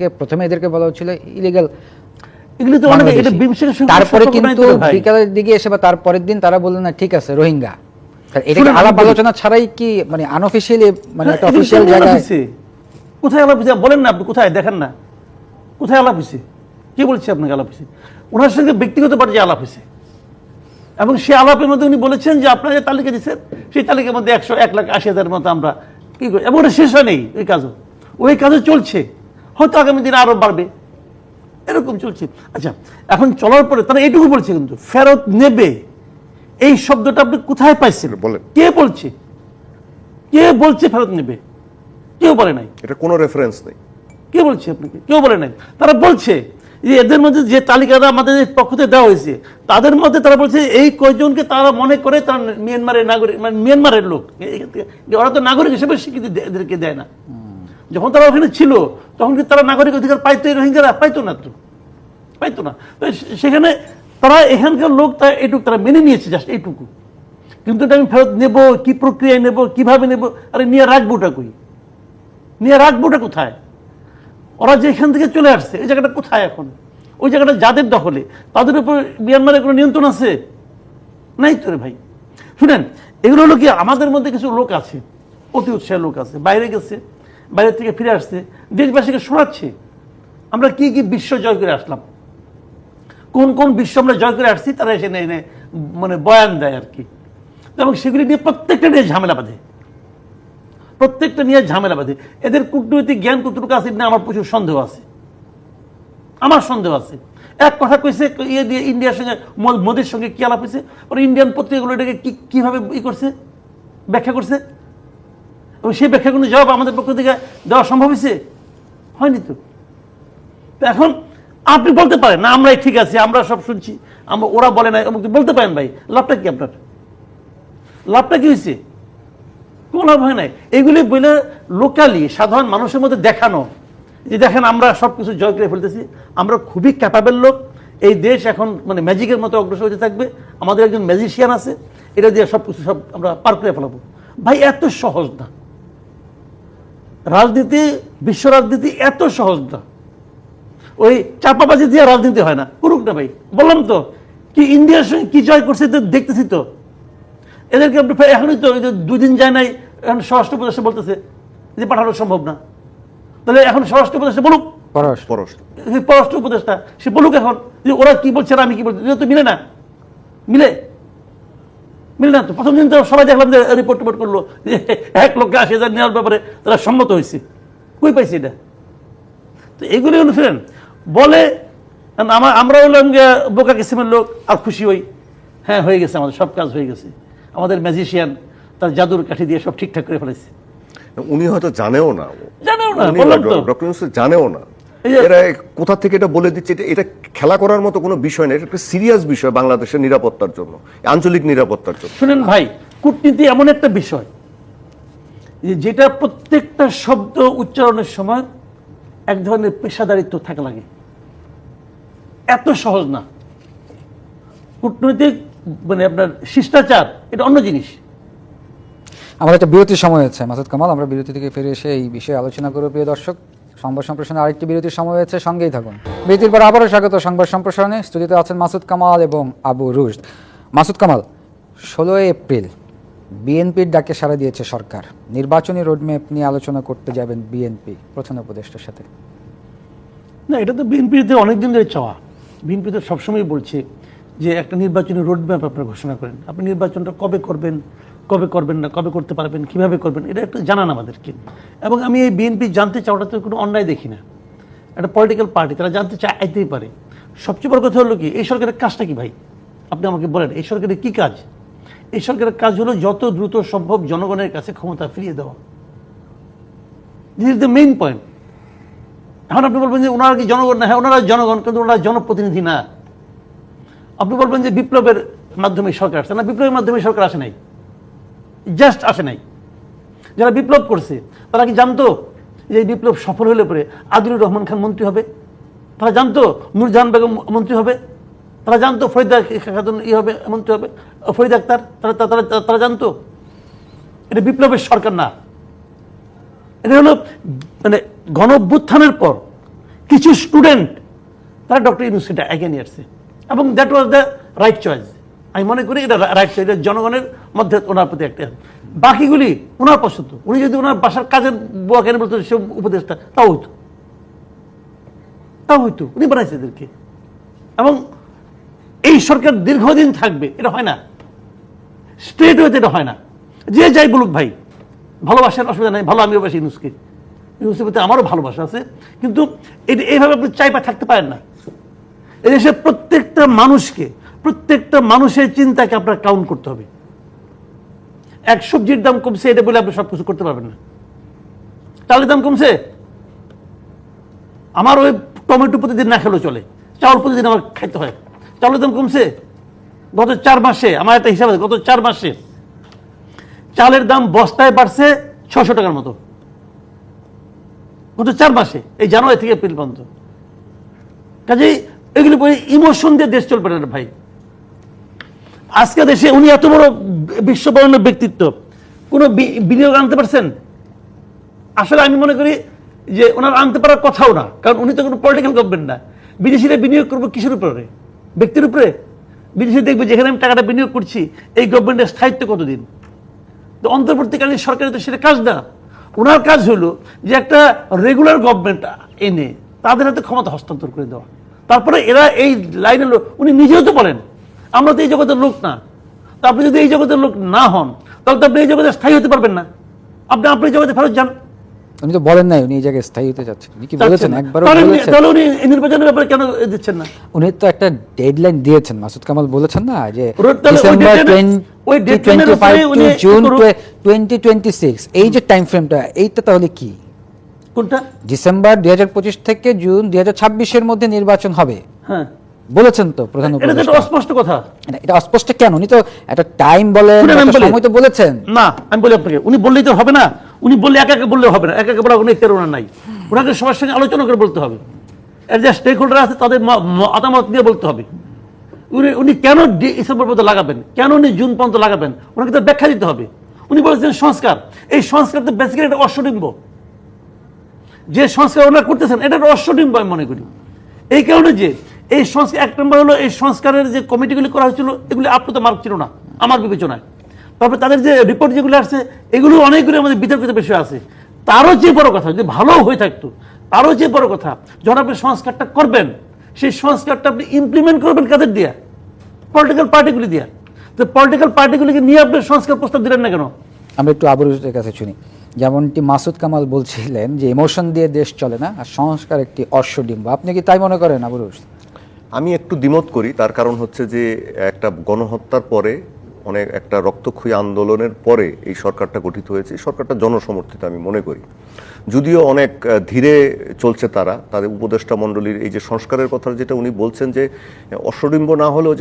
কে প্রথমে এদেরকে বলা হচ্ছিল ইলিগাল তারপরে কিন্তু বিকালের দিকে এসে বা তারপরের দিন তারা বললেন না ঠিক আছে রোহিঙ্গা। এটা আলাপ আলোচনা ছাড়াই কি মানে আনঅফিসিয়ালি মানে হ্যাঁ, একটা অফিসিয়াল জায়গায় কোথায় আলাপ হয়েছে? বলেন না আপনি কোথায়? দেখেন না। কোথায় আলাপ হয়েছে? কে বলছে আপনাকে আলাপ হয়েছে? ওনার সঙ্গে ব্যক্তিগত পর্যায়ে আলাপ হয়েছে। এবং সেই আলাপের মধ্যে উনি বলেছেন যে আপনারা যে তালিকা দিচ্ছেন সেই তালিকার মধ্যে একশো এক লাখ আশি হাজারের মতো আমরা কি করি? এবং ওটা শেষ হয় নেই ওই কাজও। ওই কাজও চলছে। হয়তো আগামী দিনে আরও বাড়বে। এরকম চলছে। আচ্ছা এখন চলার পরে তারা এইটুকু বলছে কিন্তু ফেরত নেবে। এই শব্দটা আপনি কোথায় পাইছেন? বলেন। কে বলছে? কে বলছে ফেরত নেবে? কেউ বলে নাই। এটা কোনো রেফারেন্স নেই। কে বলছে আপনাকে? কেউ বলে নাই। তারা বলছে যে এদের মধ্যে যে তালিকাটা আমাদের পক্ষ থেকে দেওয়া হয়েছে তাদের মধ্যে তারা বলছে এই কয়জনকে তারা মনে করে তারা মিয়ানমারের নাগরিক মানে মিয়ানমারের লোক। ওরা তো নাগরিক হিসেবে স্বীকৃতি এদেরকে দেয় না। যখন তারা ওখানে ছিল, তখন কি তারা নাগরিক অধিকার পাইতো এই রোহিঙ্গারা? পাইতো না তো। পাইতো না। সেখানে তারা এখানকার লোক তা এটুকু তারা মেনে নিয়েছে জাস্ট এইটুকু। কিন্তু এটা আমি ফেরত নেব, কি প্রক্রিয়ায় নেব, কীভাবে নেব? আরে নিয়ে রাখব ওটা কই? নিয়ে রাখব ওটা কোথায়? ওরা যে এখান থেকে চলে আসছে, এই জায়গাটা কোথায় এখন? ওই জায়গাটা যাদের দখলে, তাদের উপর মিয়ানমারের কোনো নিয়ন্ত্রণ আছে? নাই তো রে ভাই। শুনেন, এগুলো হলো কি, আমাদের মধ্যে কিছু লোক আছে, অতি উৎসাহের লোক আছে, বাইরে গেছে বাইরে থেকে ফিরে আসছে, দেশবাসীকে শোনাচ্ছে। আমরা কি কি বিশ্ব জয় করে আসলাম? কোন কোন বিশ্ব আমরা জয় করে আসছি, তারা এসে নেই মানে বয়ান দেয় আর কি। এবং সেগুলি নিয়ে প্রত্যেকটা নিয়ে ঝামেলা বাঁধে। প্রত্যেকটা নিয়ে ঝামেলা বাঁধে। এদের কূটনৈতিক জ্ঞান কতটুকু আছে না, আমার প্রচুর সন্দেহ আছে। আমার সন্দেহ আছে। এক কথা কইছে ইয়ে দিয়ে ইন্ডিয়ার সঙ্গে, মোদির সঙ্গে কি আলাপ হয়েছে ওর ইন্ডিয়ান পত্রিকাগুলো এটাকে কি, কীভাবে ই করছে? ব্যাখ্যা করছে? এবং সেই ব্যাখ্যাগুলো জবাব আমাদের পক্ষ থেকে দেওয়া সম্ভব হয়েছে? হয়নি তো। এখন আপনি বলতে পারেন, না, আমরাই ঠিক আছি, আমরা সব শুনছি, আমরা, ওরা বলে না এবং বলতে পারেন ভাই, লাভটা কি আপনার? লাভটা কি হয়েছে? কোনো লাভ হয় নাই। এগুলি বলে লোকালি সাধারণ মানুষের মধ্যে দেখানো, যে দেখেন আমরা সব কিছু জয় করে ফেলতেছি, আমরা খুবই ক্যাপাবেল লোক, এই দেশ এখন মানে ম্যাজিকের মতো অগ্রসর হতে থাকবে, আমাদের একজন ম্যাজিশিয়ান আছে, এটা দিয়ে সব কিছু সব আমরা পার করে ফেলাবো। ভাই, এত সহজ না। রাজনীতি বিশ্ব রাজনীতি এত সহজ না। ওই চাপাবাজি দিয়ে রাজনীতি হয় না। করুক না ভাই। বললাম তো কি ইন্ডিয়ার সঙ্গে কি জয় করছে তো দেখতেছি তো। এদেরকে আপনি এখনই তো এই যে দুই দিন যায় নাই এখন স্বরাষ্ট্র উপদেশে বলতেছে যে পাঠানো সম্ভব না। তাহলে এখন স্বরাষ্ট্র উপদেশে বলুক। পরশ পররাষ্ট্র উপদেশটা সে বলুক এখন যে ওরা কি বলছে আর আমি কি বলছি তো মিলে না। মিলে? মিলে না তো। প্রথম দিন তো সবাই দেখলাম যে রিপোর্ট টিপোর্ট করল। যে এক লক্ষ আশি হাজার নেওয়ার ব্যাপারে তারা সম্মত হয়েছে। কই পাইছে এটা? তো এগুলি হলো ফ্রেন্ড বলে আমার আমরা হলাম গিয়ে বোকা কিসিমের লোক আর খুশি হই। হ্যাঁ হয়ে গেছে আমাদের সব কাজ হয়ে গেছে। আমাদের ম্যাজিশিয়ান তার জাদুর কাঠি দিয়ে সব ঠিকঠাক করে ফেলেছে। উনি হয়তো জানেও না। জানেও না, জানেও না। যে- এরা কোথা থেকে এটা বলে দিচ্ছে? এটা এটা খেলা করার মতো কোনো বিষয় না এটা একটা সিরিয়াস বিষয় বাংলাদেশের নিরাপত্তার জন্য আঞ্চলিক নিরাপত্তার জন্য। শুনেন ভাই কূটনীতি এমন একটা বিষয় যে যেটা প্রত্যেকটা শব্দ উচ্চারণের সময় এক ধরনের পেশাদারিত্ব থাকা লাগে। এত সহজ না। কূটনৈতিক মানে আপনার শিষ্টাচার এটা অন্য জিনিস। আমাদের একটা বিরতির সময় হয়েছে মাসুদ কামাল আমরা বিরতি থেকে ফিরে এসে এই বিষয়ে আলোচনা করব প্রিয় দর্শক। সংবাদ সম্প্রসারণে আরেকটি বিরতির সময় হয়েছে, সঙ্গেই থাকুন। বিরতির পর আবারও স্বাগত সংবাদ সম্প্রসারণে। স্টুডিওতে আছেন মাসুদ কামাল এবং আবু রুশ মাসুদ কামাল, ষোলোই এপ্রিল, বিএনপির ডাকে সাড়া দিয়েছে সরকার। নির্বাচনী রোডম্যাপ নিয়ে আলোচনা করতে যাবেন বিএনপি প্রধান উপদেষ্টার সাথে। না, এটা তো বিএনপিতে অনেকদিন ধরে চাওয়া। বিএনপি তো সবসময় বলছে যে, একটা নির্বাচনী রোডম্যাপ আপনারা ঘোষণা করেন। আপনি নির্বাচনটা কবে করবেন? কবে করবেন না, কবে করতে পারবেন, কীভাবে করবেন, এটা একটু জানান আমাদেরকে। এবং আমি এই বিএনপি জানতে চাওয়াটাতে কোনো অন্যায় দেখি না। একটা পলিটিক্যাল পার্টি তারা জানতে চাইতেই পারে। সবচেয়ে বড় কথা হলো কি, এই সরকারের কাজটা কি ভাই? আপনি আমাকে বলেন, এই সরকারের কি কাজ? এই সরকারের কাজ হলো যত দ্রুত সম্ভব জনগণের কাছে ক্ষমতা ফিরিয়ে দেওয়া। This is the main point এখন আপনি বলবেন যে ওনারা কি জনগণ না? হ্যাঁ ওনারা জনগণ, কিন্তু ওনারা জনপ্রতিনিধি না। আপনি বলবেন যে বিপ্লবের মাধ্যমে সরকার আসছে। না, বিপ্লবের মাধ্যমে সরকার আসে নাই। জাস্ট আসে নাই। যারা বিপ্লব করছে, তারা কি জানতো যে এই বিপ্লব সফল হলে পরে আদিলুর রহমান খান মন্ত্রী হবে? তারা জানতো নূরজাহান বেগম মন্ত্রী হবে? তারা জানতো ফরিদা খাতুন ই হবে, মন্ত্রী হবে? ফরিদ আক্তার, তারা তারা তারা জানতো? এটা বিপ্লবের সরকার না। এটা হলো মানে গণ পর কিছু স্টুডেন্ট, তারা ডক্টর ইউনুসিটা এগিয়ে নিয়ে আসছে। এবং that was the right choice আমি মনে করি এটা রাইট এটা জনগণের মধ্যে ওনার প্রতি একটা বাকিগুলি ওনার পছন্দ। উনি যদি ওনার বাসার কাজের বুয়া কেন বলতো সে উপদেশটা তাও হইতো। তাও হইতো। উনি বানাইছে এদেরকে। এবং এই সরকার দীর্ঘদিন থাকবে, এটা হয় না। স্ট্রেট ওয়েতে এটা হয় না। যে যাই বলুক ভাই, ভালোবাসার অসুবিধা নেই, ভালো আমিও বাসি ইউনুসকে। ইউনুসের প্রতি আমারও ভালোবাসা আছে। কিন্তু এটা এইভাবে আপনি চাইপা থাকতে পারেন না। এদেশের প্রত্যেকটা মানুষকে প্রত্যেকটা মানুষের চিন্তাকে আপনার কাউন্ট করতে হবে। এক সবজির দাম কমছে, এটা বলে আপনি সব কিছু করতে পারবেন না। চালের দাম কমছে? আমার ওই টমেটো প্রতিদিন না খেলেও চলে। চাউল প্রতিদিন আমার খাইতে হয়। চাউলের দাম কমছে? গত চার মাসে, আমার একটা হিসাব আছে, গত চার মাসে। চালের দাম বস্তায় বাড়ছে ছশো টাকার মতো। গত চার মাসে, এই জানুয়ারি থেকে এপ্রিল পর্যন্ত। কাজেই এগুলি ইমোশন দিয়ে দেশ চলবে না ভাই। আজকে দেশে উনি এত বড় বিশ্ববরণ্য ব্যক্তিত্ব। কোনো বিনিয়োগ আনতে পারছেন? আসলে আমি মনে করি যে ওনার আনতে পারার কথাও না, কারণ উনি তো কোনো পলিটিক্যাল গভর্নমেন্ট না। বিদেশিরা বিনিয়োগ করব কিসের উপরে? ব্যক্তির উপরে? বিদেশি দেখবে যেখানে আমি টাকাটা বিনিয়োগ করছি, এই গভর্নমেন্টের স্থায়িত্ব কতদিন? তো অন্তর্বর্তীকালীন সরকারের তো সেটা কাজ না। ওনার কাজ হলো যে একটা রেগুলার গভর্নমেন্ট এনে তাদের হাতে ক্ষমতা হস্তান্তর করে দেওয়া। তারপরে এরা এই লাইনের লোক উনি নিজেও তো বলেন আমরা তো এই জগতের লোক না। তো আপনি যদি এই জগতের লোক না হন তাহলে তো আপনি এই জগতে স্থায়ী হতে পারবেন না। আপনি আপনি জগতে ফেরত যান। উনি তো বলেন নাই উনি এই জায়গায় স্থায়ী হতে চাচ্ছেন। উনি কি বলেছেন? একবারও বলেছেন। তাহলে উনি এই নির্বাচনের ব্যাপারে কেন দিচ্ছেন না? উনি তো একটা ডেডলাইন দিয়েছেন মাসুদ কামাল বলেছেন না যে ডিসেম্বর deadline- ওই deadline এর 2025 টু জুন করুক। 2026 এই যে টাইম ফ্রেমটা এইটা তাহলে কি? কোনটা? ডিসেম্বর 2025 থেকে জুন 2026 এর মধ্যে নির্বাচন হবে। হ্যাঁ। বলেছেন তো প্রধান এটা অস্পষ্ট কথা। এটা- অস্পষ্ট কেন? উনি তো একটা টাইম বলি। সময় তো বলেছেন। না আমি বলি আপনাকে উনি বললেই তো হবে না। উনি বললে একা একা বললে হবে না। একা একা বলা কোনো ইখতিয়ার ওনার নাই। ওনাকে সবার সঙ্গে আলোচনা করে বলতে হবে। এর যে স্টেক হোল্ডার আছে তাদের মতামত নিয়ে বলতে হবে। উনি উনি কেন ডিসেম্বর পর্যন্ত লাগাবেন? কেন উনি জুন পর্যন্ত লাগাবেন? ওনাকে তো ব্যাখ্যা দিতে হবে। উনি বলেছেন সংস্কার। এই সংস্কার তো বেসিক্যালি একটা অশ্বডিম্ব। যে সংস্কার ওনারা করতেছেন এটা একটা অশ্বডিম্ব আমি মনে করি। এই কারণে যে এই সংস্কার, এক নম্বর হলো এই সংস্কারের যে কমিটিগুলি করা হয়েছিল, এগুলি আপ্লুত মার্ক ছিল না, আমার বিবেচনায়। তারপরে তাদের যে রিপোর্ট যেগুলো আসছে, এগুলো অনেকগুলো আমাদের বিতর্কিত বিষয় আছে। তারও যে বড় কথা, যদি ভালো হয়ে থাকতো, তারও যে বড় কথা, যখন আপনি সংস্কারটা করবেন, সেই সংস্কারটা আপনি ইমপ্লিমেন্ট করবেন কাদের দিয়া? পলিটিক্যাল পার্টিগুলি দিয়া। তো পলিটিক্যাল পার্টিগুলিকে নিয়ে আপনি সংস্কার প্রস্তাব দিলেন না কেন? আমি একটু আবরুজের কাছে শুনি। যেমনটি মাসুদ কামাল বলছিলেন যে, ইমোশন দিয়ে দেশ চলে না, আর সংস্কার একটি অশ্বডিম্ব আপনি কি তাই মনে করেন আবরুজ আমি একটু দ্বিমত করি, তার কারণ হচ্ছে যে একটা গণহত্যার পরে, অনেক একটা রক্তক্ষয়ী আন্দোলনের পরে এই সরকারটা গঠিত হয়েছে। সরকারটা জনসমর্থিত, আমি মনে করি। যদিও অনেক ধীরে চলছে তারা, তাদের উপদেষ্টা মণ্ডলীর এই যে সংস্কারের কথা যেটা উনি বলছেন যে অশ্বডিম্ব না হলেও যে